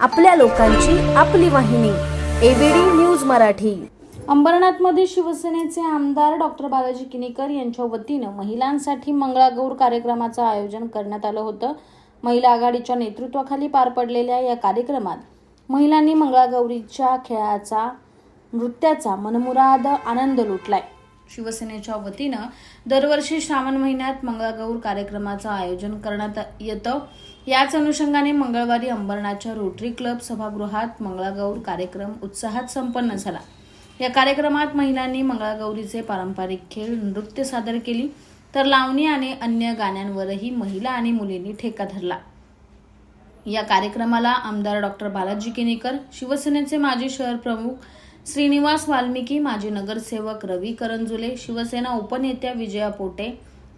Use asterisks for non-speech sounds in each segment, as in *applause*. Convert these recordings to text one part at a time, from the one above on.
आपल्या लोकांची आपली वाहिनी एबीडी न्यूज मराठी. अंबरनाथमध्ये शिवसेनेचे आमदार डॉक्टर बालाजी किनीकर यांच्या वतीनं महिलांसाठी मंगळागौर कार्यक्रमाचं आयोजन करण्यात आलं होतं. महिला आघाडीच्या नेतृत्वाखाली पार पडलेल्या या कार्यक्रमात महिलांनी मंगळागौरीच्या खेळाचा नृत्याचा मनमुराद आनंद लुटलाय. शिवसेनेच्या वतीनं दरवर्षी श्रावण महिन्यात मंगळागौर कार्यक्रमाचं आयोजन करण्यात येतं. याच अनुषंगाने मंगळवारी अंबरनाथच्या रोटरी क्लब सभागृहात मंगळागौर कार्यक्रम उत्साहात संपन्न झाला. या कार्यक्रमात महिलांनी मंगळागौरीचे पारंपरिक खेळ नृत्य सादर केली. तर लावणी आणि अन्य गाण्यांवरही महिला आणि मुलींनी ठेका धरला. या कार्यक्रमाला आमदार डॉक्टर बालाजी केनेकर शिवसेनेचे माजी शहर प्रमुख श्रीनिवास वाल्मिकी माजी नगरसेवक रवी करंजुले शिवसेना उपनेत्या विजया पोटे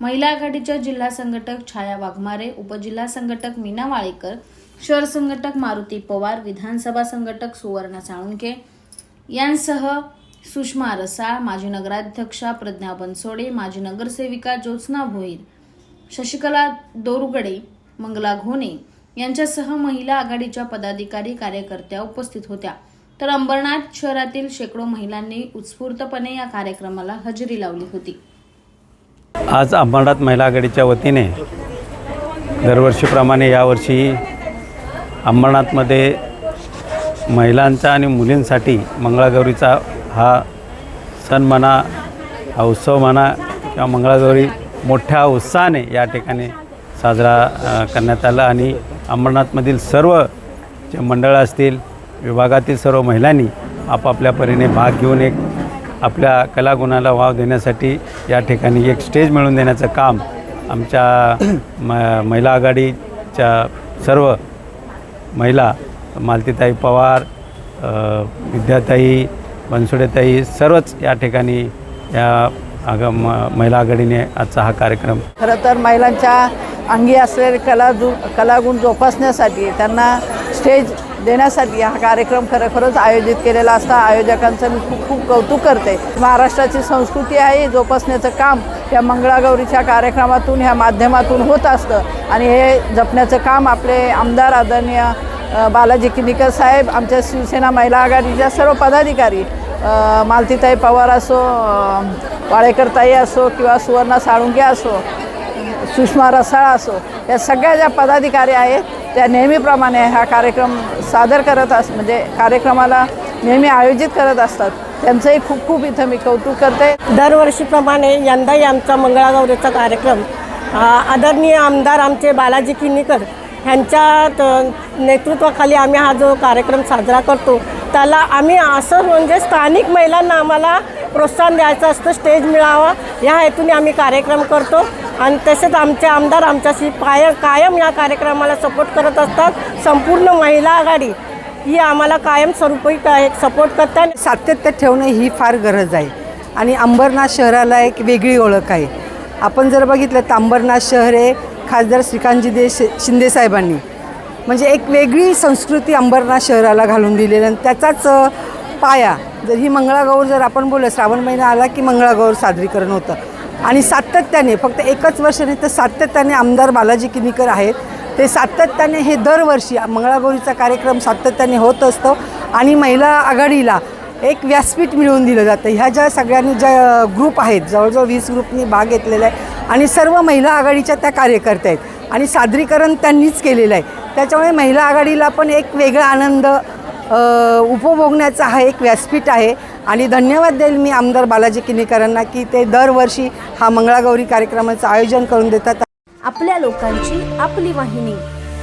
महिला आघाडीच्या जिल्हा संघटक छाया वाघमारे उपजिल्हा संघटक मीना वाळेकर शहर संघटक मारुती पवार विधानसभा संघटक सुवर्णा साळुंके यांसह सुषमा रसाळ माजी नगराध्यक्षा प्रज्ञा बनसोडे माजी नगरसेविका ज्योत्स्ना भोईर शशिकला दोरुगडे मंगला घोणे यांच्यासह महिला आघाडीच्या पदाधिकारी कार्यकर्त्या उपस्थित होत्या. तर अंबरनाथ शहरातील शेकडो महिलांनी उत्स्फूर्तपणे या कार्यक्रमाला हजेरी लावली होती. आज अंबरनाथ महिला आघाडीच्या वतीने दरवर्षीप्रमाणे यावर्षी अंबरनाथमध्ये महिलांचा आणि मुलींसाठी मंगळागौरीचा हा सण म्हणा हा उत्सव म्हणा किंवा मंगळागौरी मोठ्या उत्साहाने या ठिकाणी साजरा करण्यात आला आणि अंबरनाथमधील सर्व जे मंडळं असतील विभागातील सर्व महिलांनी आपापल्या परीने भाग घेऊन एक आपल्या कलागुणाला वाव देण्यासाठी या ठिकाणी एक स्टेज मिळवून देण्याचं काम आमच्या *clears throat* म महिला आघाडीच्या सर्व महिला मालतीताई पवार विद्याताई बनसोडेताई सर्वच या ठिकाणी या आग म महिला आघाडीने आजचा हा कार्यक्रम खरं तर महिलांच्या अंगी असलेले कला कलागुण जोपासण्यासाठी त्यांना स्टेज देण्यासाठी हा कार्यक्रम खरोखरच आयोजित केलेला असता. आयोजकांचं मी खूप खूप कौतुक करते. महाराष्ट्राची संस्कृती आहे जोपासण्याचं काम या मंगळागौरीच्या कार्यक्रमातून ह्या माध्यमातून होत असतं. आणि हे जपण्याचं काम आपले आमदार आदरणीय बालाजी किनीकर साहेब आमच्या शिवसेना महिला आघाडीच्या सर्व पदाधिकारी मालतीताई पवार असो वाळेकरताई असो किंवा सुवर्णा साळुंके असो सुषमा रसाळ असो या सगळ्या ज्या पदाधिकारी आहेत त्या नेहमीप्रमाणे हा कार्यक्रम सादर करत अस म्हणजे कार्यक्रमाला नेहमी आयोजित करत असतात. त्यांचंही खूप खूप इथं मी कौतुक करते. दरवर्षीप्रमाणे यंदाही आमचा मंगळागौरीचा कार्यक्रम आदरणीय आमदार आमचे बालाजी किनीकर ह्यांच्या त- नेतृत्वाखाली आम्ही हा जो कार्यक्रम साजरा करतो त्याला आम्ही असं म्हणजे स्थानिक महिलांना आम्हाला प्रोत्साहन द्यायचं असतं स्टेज मिळावा या हेतूने आम्ही कार्यक्रम करतो. आणि तसेच आमचे आमदार आमच्याशी पाय कायम या कार्यक्रमाला सपोर्ट करत असतात. संपूर्ण महिला आघाडी ही आम्हाला कायमस्वरूपी काय सपोर्ट करतात सातत्य ठेवणं ही फार गरज आहे. आणि अंबरनाथ शहराला एक वेगळी ओळख आहे. आपण जर बघितलं तर अंबरनाथ शहर हे खासदार श्रीकांतजी दे शिंदे साहेबांनी. म्हणजे एक वेगळी संस्कृती अंबरनाथ शहराला घालून दिलेली आणि त्याचाच पाया. जर ही मंगळागौर जर आपण बोललं श्रावण महिना आला की मंगळागौर सादरीकरण होतं. आणि सातत्याने फक्त एकच वर्ष नाही तर सातत्याने आमदार बालाजी किनीकर आहेत. ते सातत्याने हे दरवर्षी मंगळागौरीचा कार्यक्रम सातत्याने होत असतो आणि महिला आघाडीला एक व्यासपीठ मिळवून दिलं जातं. ह्या ज्या सगळ्यांनी ज्या ग्रुप आहेत जवळजवळ वीस ग्रुपनी भाग घेतलेला आहे आणि सर्व महिला आघाडीच्या त्या कार्यकर्त्या आहेत आणि सादरीकरण त्यांनीच केलेलं आहे. त्याच्यामुळे महिला आघाडीला पण एक वेगळा आनंद उपभोगण्याचा हा एक व्यासपीठ आहे. आणि धन्यवाद देईल मी आमदार बालाजी किनीकरांना की ते दरवर्षी हा मंगळागौरी कार्यक्रमाचं आयोजन करून देतात. आपल्या लोकांची आपली वाहिनी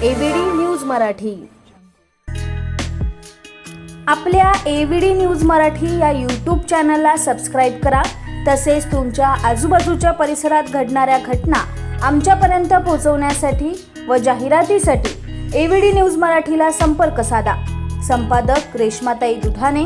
एबीडी न्यूज मराठी. आपल्या एबीडी न्यूज मराठी या यूट्यूब चॅनलला सबस्क्राईब करा. तसेच तुमच्या आजूबाजूच्या परिसरात घडणाऱ्या घटना आमच्यापर्यंत पोहोचवण्यासाठी व जाहिरातीसाठी एबीडी न्यूज मराठीला संपर्क साधा. संपादक Reshmatai Dudhane.